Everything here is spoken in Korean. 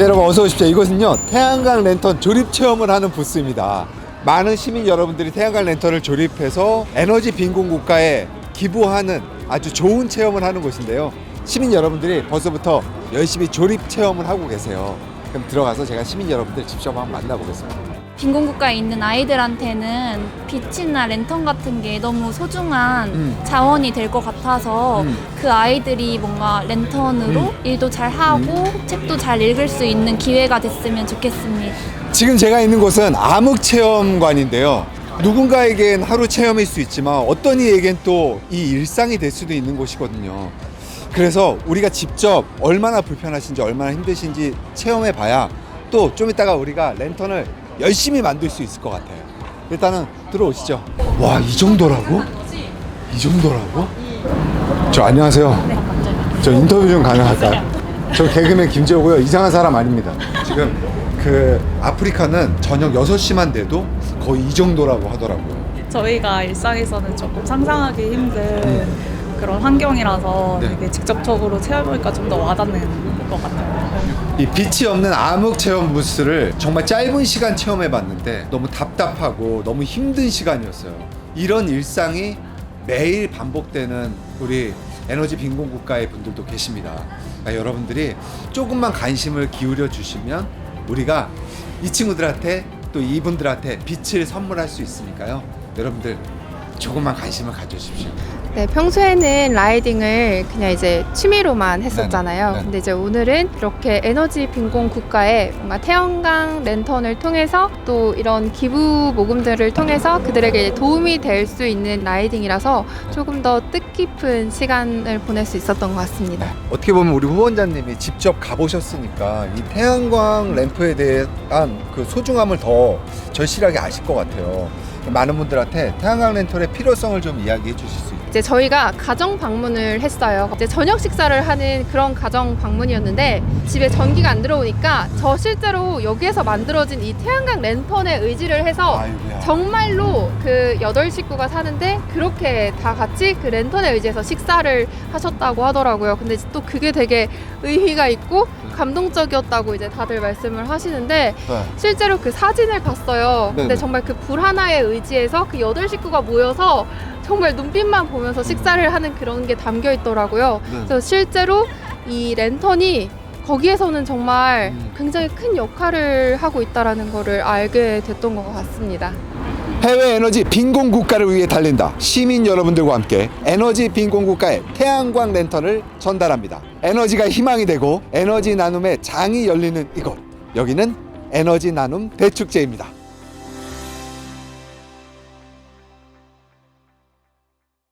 여러분 어서 오십시오. 이것은요 태양광 랜턴 조립 체험을 하는 부스입니다. 많은 시민 여러분들이 태양광 랜턴을 조립해서 에너지 빈곤 국가에 기부하는 아주 좋은 체험을 하는 곳인데요. 시민 여러분들이 벌써부터 열심히 조립 체험을 하고 계세요. 그럼 들어가서 제가 시민 여러분들 직접 한번 만나보겠습니다. 빈곤 국가에 있는 아이들한테는 빛이나 랜턴 같은 게 너무 소중한 음. 자원이 될 것 같아서 음. 그 아이들이 뭔가 랜턴으로 음. 일도 잘 하고 책도 잘 읽을 수 있는 기회가 됐으면 좋겠습니다. 지금 제가 있는 곳은 암흑 체험관인데요. 누군가에겐 하루 체험일 수 있지만 어떤 이에겐 또 이 일상이 될 수도 있는 곳이거든요. 그래서 우리가 직접 얼마나 불편하신지 얼마나 힘드신지 체험해 봐야 또 좀 이따가 우리가 랜턴을 열심히 만들 수 있을 것 같아요. 일단은 들어오시죠. 와, 이 정도라고? 이 정도라고? 저 안녕하세요. 저 인터뷰 좀 가능할까요? 저 개그맨 김재호고요. 이상한 사람 아닙니다. 지금 그 아프리카는 저녁 6시만 돼도 거의 이 정도라고 하더라고요. 저희가 일상에서는 조금 상상하기 힘든 그런 환경이라서 네. 되게 직접적으로 체험하니까 좀 더 와닿는 것 같아요. 이 빛이 없는 암흑 체험 부스를 정말 짧은 시간 체험해 봤는데 너무 답답하고 너무 힘든 시간이었어요. 이런 일상이 매일 반복되는 우리 에너지 빈곤 국가의 분들도 계십니다. 그러니까 여러분들이 조금만 관심을 기울여 주시면 우리가 이 친구들한테 또 이분들한테 빛을 선물할 수 있으니까요. 여러분들 조금만 관심을 가져주십시오. 네, 평소에는 라이딩을 그냥 이제 취미로만 했었잖아요. 네네. 네네. 근데 이제 오늘은 이렇게 에너지 빈곤 국가에 뭔가 태양광 랜턴을 통해서 또 이런 기부 모금들을 통해서 그들에게 도움이 될 수 있는 라이딩이라서 조금 더 뜻깊은 시간을 보낼 수 있었던 것 같습니다. 어떻게 보면 우리 후원자님이 직접 가보셨으니까 이 태양광 램프에 대한 그 소중함을 더 절실하게 아실 것 같아요. 많은 분들한테 태양광 렌털의 필요성을 좀 이야기해 주실 수 있나요? 이제 저희가 가정 방문을 했어요. 이제 저녁 식사를 하는 그런 가정 방문이었는데 집에 전기가 안 들어오니까 저 실제로 여기에서 만들어진 이 태양광 랜턴에 의지를 해서 아이고야. 정말로 그 여덟 식구가 사는데 그렇게 다 같이 그 랜턴에 의지해서 식사를 하셨다고 하더라고요. 근데 또 그게 되게 의미가 있고 감동적이었다고 이제 다들 말씀을 하시는데 네. 실제로 그 사진을 봤어요. 근데 네네. 정말 그 불 하나에 의지해서 그 여덟 식구가 모여서 정말 눈빛만 보면서 식사를 하는 그런 게 담겨 있더라고요. 네. 그래서 실제로 이 랜턴이 거기에서는 정말 음. 굉장히 큰 역할을 하고 있다라는 거를 알게 됐던 것 같습니다. 해외 에너지 빈곤 국가를 위해 달린다. 시민 여러분들과 함께 에너지 빈곤 국가의 태양광 랜턴을 전달합니다. 에너지가 희망이 되고 에너지 나눔의 장이 열리는 이곳. 여기는 에너지 나눔 대축제입니다.